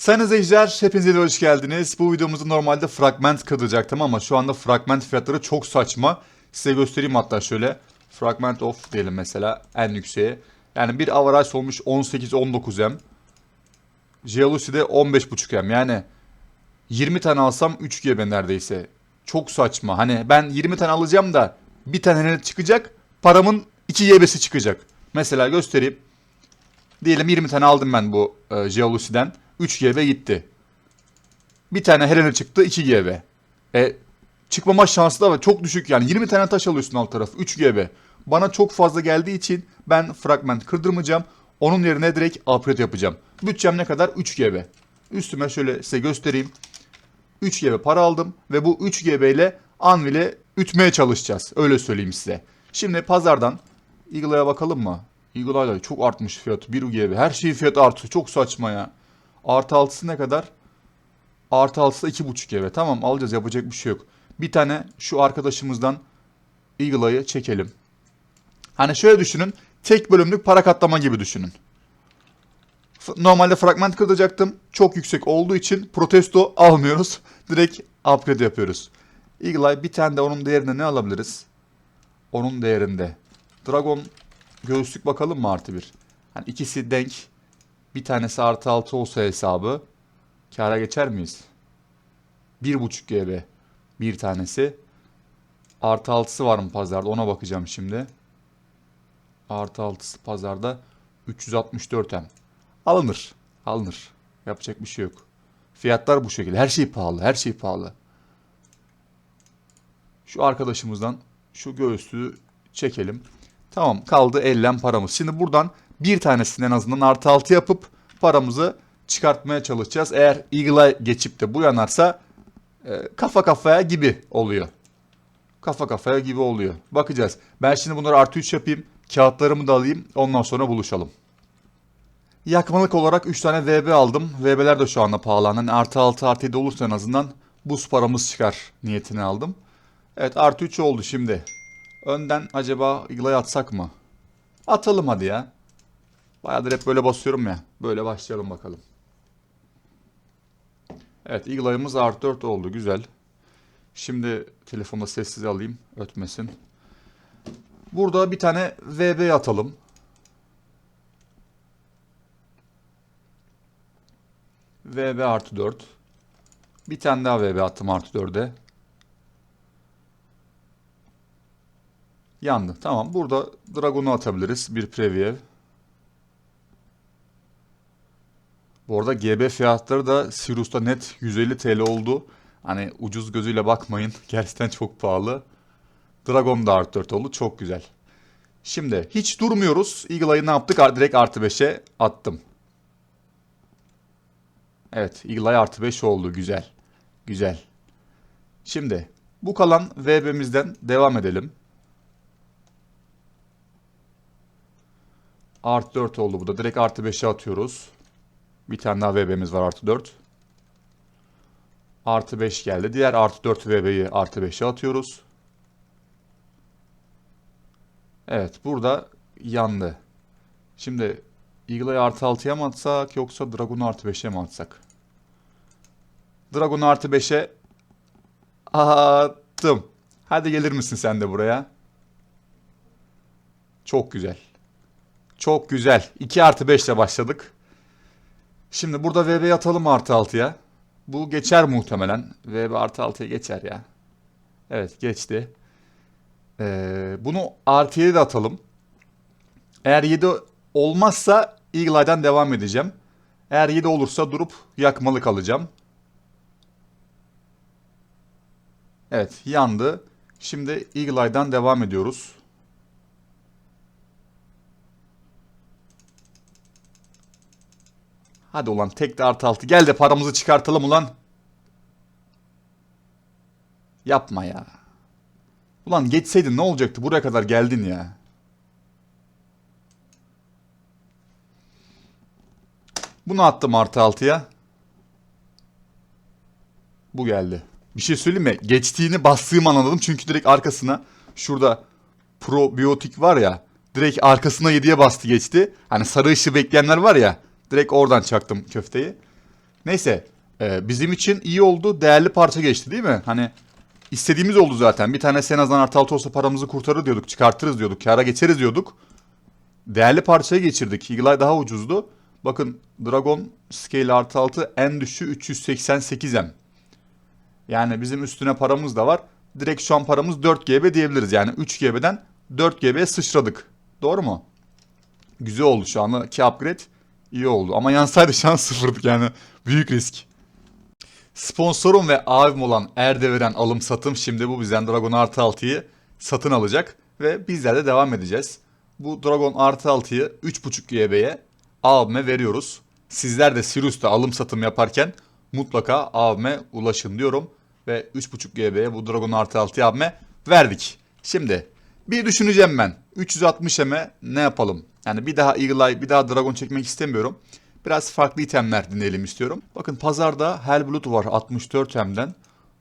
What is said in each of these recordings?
Sayın izleyiciler hepinize hoş geldiniz. Bu videomuzda normalde fragment kırılacaktım ama şu anda fragment fiyatları çok saçma. Size göstereyim hatta şöyle. Fragment of diyelim mesela en yükseğe. Yani bir average olmuş 18-19M. Jealousy'de 15.5M yani 20 tane alsam 3 GB neredeyse. Çok saçma. Hani ben 20 tane alacağım da bir tane çıkacak paramın 2 GB'si çıkacak. Mesela göstereyim. Diyelim 20 tane aldım ben bu e, Jealousy'den. 3 GB gitti. Bir tane Helena çıktı 2 GB. E, çıkmama şansı da var. Çok düşük yani. 20 tane taş alıyorsun alt tarafı. 3 GB. Bana çok fazla geldiği için ben fragment kırdırmayacağım. Onun yerine direkt upgrade yapacağım. Bütçem ne kadar? 3 GB. Üstüme şöyle size göstereyim. 3 GB para aldım ve bu 3 GB ile Anvil'i ütmeye çalışacağız. Öyle söyleyeyim size. Şimdi pazardan Eagle'a bakalım mı? Eagle'a çok artmış fiyatı. 1 GB. Her şeyin fiyatı artıyor. Çok saçma ya. Artı altısı ne kadar? Artı altısı 2.5 GB. Tamam alacağız yapacak bir şey yok. Bir tane şu arkadaşımızdan Eagle'a'yı çekelim. Hani şöyle düşünün. Tek bölümlük para katlama gibi düşünün. Normalde fragment kıracaktım. Çok yüksek olduğu için protesto almıyoruz. Direkt upgrade yapıyoruz. Eagle Eye bir tane de onun değerinde ne alabiliriz? Onun değerinde. Dragon göğüslük bakalım mı artı bir? Hani ikisi denk. Bir tanesi artı altı olsa hesabı. Kâra geçer miyiz? 1.5 GB bir tanesi. Artı altısı var mı pazarda ona bakacağım şimdi. Artı altısı pazarda 364M. Alınır. Alınır. Yapacak bir şey yok. Fiyatlar bu şekilde. Her şey pahalı. Her şey pahalı. Şu arkadaşımızdan şu göğüslüğü çekelim. Tamam kaldı ellen paramız. Şimdi buradan bir tanesini en azından artı altı yapıp paramızı çıkartmaya çalışacağız. Eğer Eagle'a geçip de bu yanarsa e, kafa kafaya gibi oluyor. Kafa kafaya gibi oluyor. Bakacağız. Ben şimdi bunları artı 3 yapayım. Kağıtlarımı da alayım. Ondan sonra buluşalım. Yakmalık olarak 3 tane VB aldım. VB'ler de şu anda pahalı. Hani artı 6 artı 7 olursa en azından buz paramız çıkar niyetini aldım. Evet artı 3 oldu şimdi. Önden acaba Eagle'a atsak mı? Atalım hadi ya. Bayağıdır hep böyle basıyorum ya. Böyle başlayalım bakalım. Evet Eagle'ayımız artı 4 oldu. Güzel. Şimdi telefonda sessiz alayım. Ötmesin. Burada bir tane VB atalım. VB artı 4. Bir tane daha VB attım artı 4'e. Yandı. Tamam. Burada Dragon'u atabiliriz. Bir preview. Bu arada GB fiyatları da Sirius'ta net 150 TL oldu. Hani ucuz gözüyle bakmayın. Gerçekten çok pahalı. Dragon da artı 4 oldu. Çok güzel. Şimdi hiç durmuyoruz. Eagle Eye'ı ne yaptık? Direkt artı 5'e attım. Evet. Eagle Eye artı 5 oldu. Güzel. Güzel. Şimdi bu kalan VB'mizden devam edelim. Artı 4 oldu bu da. Direkt artı 5'e atıyoruz. Bir tane daha VB'miz var artı 4. Artı 5 geldi. Diğer artı 4 VB'yi artı 5'e atıyoruz. Evet burada yandı. Şimdi Eagle'ı artı 6'ya mı atsak yoksa Dragon'u artı 5'e mi atsak? Dragon'u artı 5'e attım. Hadi gelir misin sen de buraya? Çok güzel. Çok güzel. 2 artı 5 ile başladık. Şimdi burada VB atalım artı 6'ya. Bu geçer muhtemelen. VB artı 6'ya geçer ya. Evet geçti. Ee, bunu artı 7 de atalım. Eğer 7 olmazsa Eagle Eye'dan devam edeceğim. Eğer 7 olursa durup yakmalık alacağım. Evet yandı. Şimdi Eagle Eye'dan devam ediyoruz. Hadi ulan tek de artı altı. Gel de paramızı çıkartalım ulan. Yapma ya. Ulan geçseydin ne olacaktı? Buraya kadar geldin ya. Bunu attım artı altıya. Bu geldi. Bir şey söyleyeyim mi? Geçtiğini bastığım an anladım. Çünkü direkt arkasına şurada probiyotik var ya. Direkt arkasına 7'ye bastı geçti. Hani sarı ışığı bekleyenler var ya. Direkt oradan çaktım köfteyi. Neyse. e, bizim için iyi oldu. Değerli parça geçti değil mi? Hani istediğimiz oldu zaten. Bir tane en azından artı altı olsa paramızı kurtarır diyorduk. Çıkartırız diyorduk. Kâra geçeriz diyorduk. Değerli parçaya geçirdik. Eagle daha ucuzdu. Bakın Dragon Scale artı 6 en düşüğü 388M. Yani bizim üstüne paramız da var. Direkt şu an paramız 4 GB diyebiliriz. Yani 3 GB'den 4 GB'ye sıçradık. Doğru mu? Güzel oldu şu andaki upgrade. İyi oldu. Ama yansaydı şu an sıfırdık yani. Büyük risk. Sponsorum ve abim olan Erdeveren alım satım şimdi bu bizden Dragon artı 6'yı satın alacak. Ve bizler de devam edeceğiz. Bu Dragon artı 6'yı 3.5 GB'ye abime veriyoruz. Sizler de Sirius'ta alım satım yaparken mutlaka abime ulaşın diyorum. Ve 3.5 GB'ye bu Dragon artı 6'yı abime verdik. Şimdi bir düşüneceğim ben. 360M'e ne yapalım? Yani bir daha Eagle bir daha Dragon çekmek istemiyorum. Biraz farklı itemler dinleyelim istiyorum. Bakın pazarda Hellblood var 64M'den.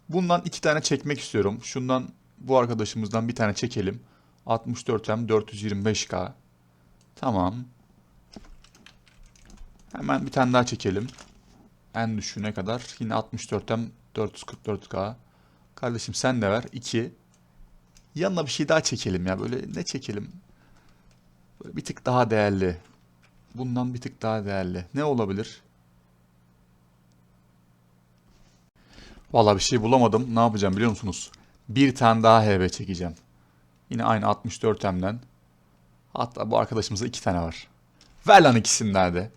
Bundan iki tane çekmek istiyorum. Şundan bu arkadaşımızdan bir tane çekelim. 64M 425K. Tamam. Hemen bir tane daha çekelim. En düşüğüne kadar. Yine 64M 444K. Kardeşim sen de ver. 2. Yanına bir şey daha çekelim ya. Böyle ne çekelim? Böyle bir tık daha değerli. Bundan bir tık daha değerli. Ne olabilir? Vallahi bir şey bulamadım. Ne yapacağım biliyor musunuz? Bir tane daha HB çekeceğim. Yine aynı 64M'den. Hatta bu arkadaşımızda iki tane var. Ver lan ikisinden de.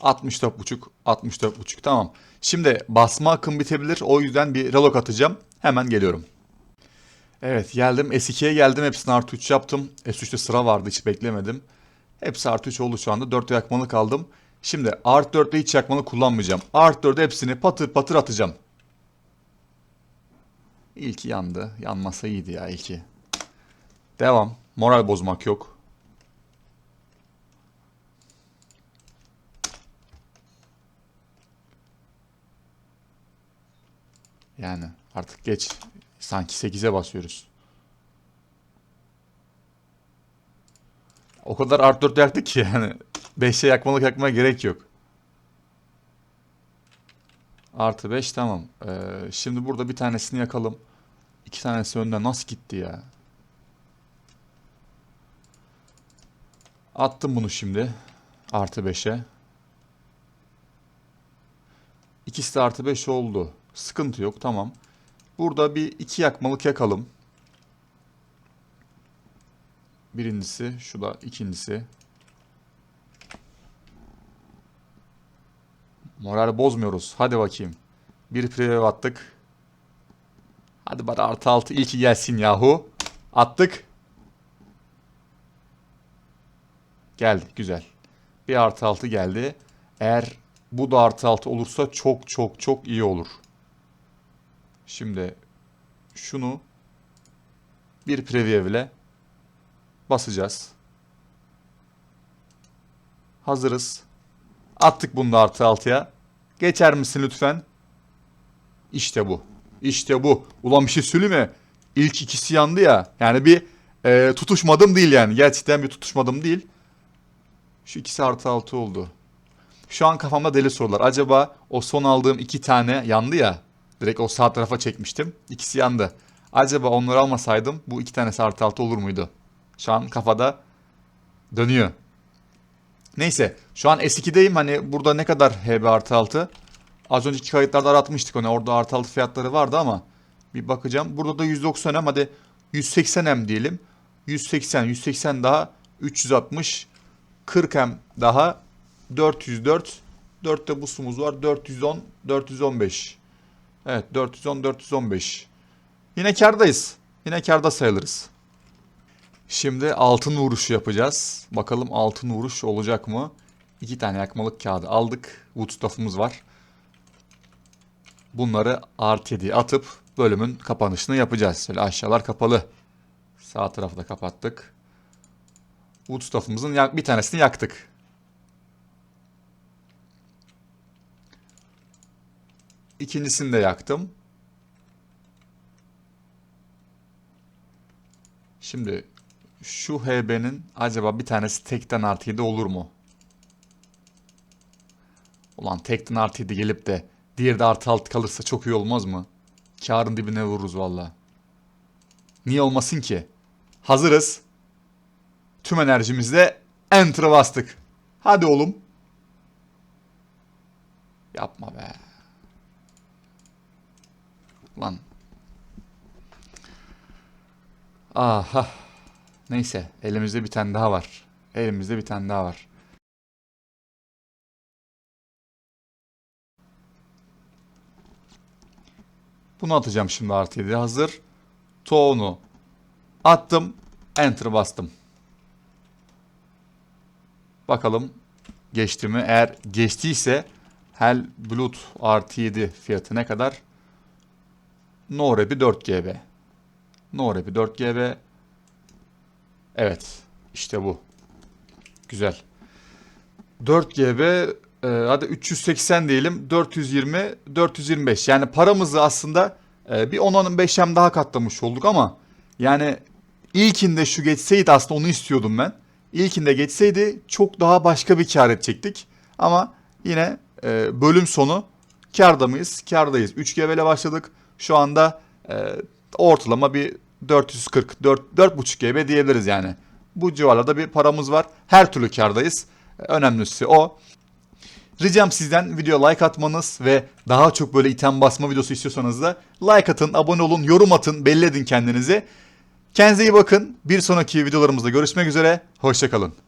64.5, 64.5 tamam. Şimdi basma akım bitebilir. O yüzden bir relok atacağım. Hemen geliyorum. Evet geldim. S2'ye geldim. Hepsini artı 3 yaptım. S3'te sıra vardı hiç beklemedim. Hepsi artı 3 oldu şu anda. 4 yakmalı kaldım. Şimdi artı 4'te hiç yakmalı kullanmayacağım. Artı 4'e hepsini patır patır atacağım. İlki yandı. Yanmasa iyiydi ya ilki. Devam. Moral bozmak yok. Yani artık geç. Sanki 8'e basıyoruz. O kadar art 4 yaktık ki yani 5'e yakmalık yakmaya gerek yok. Artı 5 tamam. Ee, şimdi burada bir tanesini yakalım. İki tanesi önden nasıl gitti ya? Attım bunu şimdi. Artı 5'e. İkisi de artı 5 oldu. Sıkıntı yok tamam. Burada bir iki yakmalık yakalım. Birincisi, şu da ikincisi. Moral bozmuyoruz. Hadi bakayım. Bir preview attık. Hadi bari artı altı ilki gelsin yahu. Attık. Geldi güzel. Bir artı altı geldi. Eğer bu da artı altı olursa çok çok çok iyi olur. Şimdi şunu bir preview ile basacağız. Hazırız. Attık bunu da artı altıya. Geçer misin lütfen? İşte bu. İşte bu. Ulan bir şey söyleyeyim mi? İlk ikisi yandı ya. Yani bir e, tutuşmadım değil yani. Gerçekten bir tutuşmadım değil. Şu ikisi artı altı oldu. Şu an kafamda deli sorular. Acaba o son aldığım iki tane yandı ya. Direkt o sağ tarafa çekmiştim. İkisi yandı. Acaba onları almasaydım bu iki tanesi artı altı olur muydu? Şu an kafada dönüyor. Neyse şu an S2'deyim hani burada ne kadar HB artı altı? Az önceki kayıtlarda aratmıştık onu orada artı altı fiyatları vardı ama bir bakacağım. Burada da 190M hadi 180M diyelim. 180 180 daha 360 40M daha 404 4 de busumuz var 410 415 Evet 410 415 Yine kardayız. Yine karda sayılırız. Şimdi altın vuruşu yapacağız. Bakalım altın vuruş olacak mı? İki tane yakmalık kağıdı aldık. Woodstuff'ımız var. Bunları artı 7'ye atıp bölümün kapanışını yapacağız. Şöyle aşağılar kapalı. Sağ tarafı da kapattık. Woodstuff'ımızın yak- bir tanesini yaktık. İkincisini de yaktım. Şimdi şu HB'nin acaba bir tanesi tekten artı 7 olur mu? Ulan tekten artı 7 gelip de Diğeri de artı altı kalırsa çok iyi olmaz mı? Karın dibine vururuz valla. Niye olmasın ki? Hazırız. Tüm enerjimizle Enter'a bastık. Hadi oğlum. Yapma be. Lan. Aha. Neyse. Elimizde bir tane daha var. Elimizde bir tane daha var. Bunu atacağım şimdi artı 7. Hazır. Toğunu attım. Enter bastım. Bakalım geçti mi? Eğer geçtiyse Hell Blood artı 7 fiyatı ne kadar? No Rep'i 4 GB. No Rep'i 4 GB. Evet. işte bu. Güzel. 4 GB e, hadi 380 diyelim 420 425 yani paramızı aslında e, bir 10-15 hem daha katlamış olduk ama yani ilkinde şu geçseydi aslında onu istiyordum ben. İlkinde geçseydi çok daha başka bir kar edecektik ama yine e, bölüm sonu karda mıyız? Kardayız. 3 GB ile başladık. Şu anda e, ortalama bir 440 4 4.5 GB diyebiliriz yani. Bu civarlarda bir paramız var. Her türlü kardayız. Önemlisi o. Ricam sizden video like atmanız ve daha çok böyle item basma videosu istiyorsanız da like atın, abone olun, yorum atın, belli edin kendinizi. Kendinize iyi bakın. Bir sonraki videolarımızda görüşmek üzere. Hoşçakalın.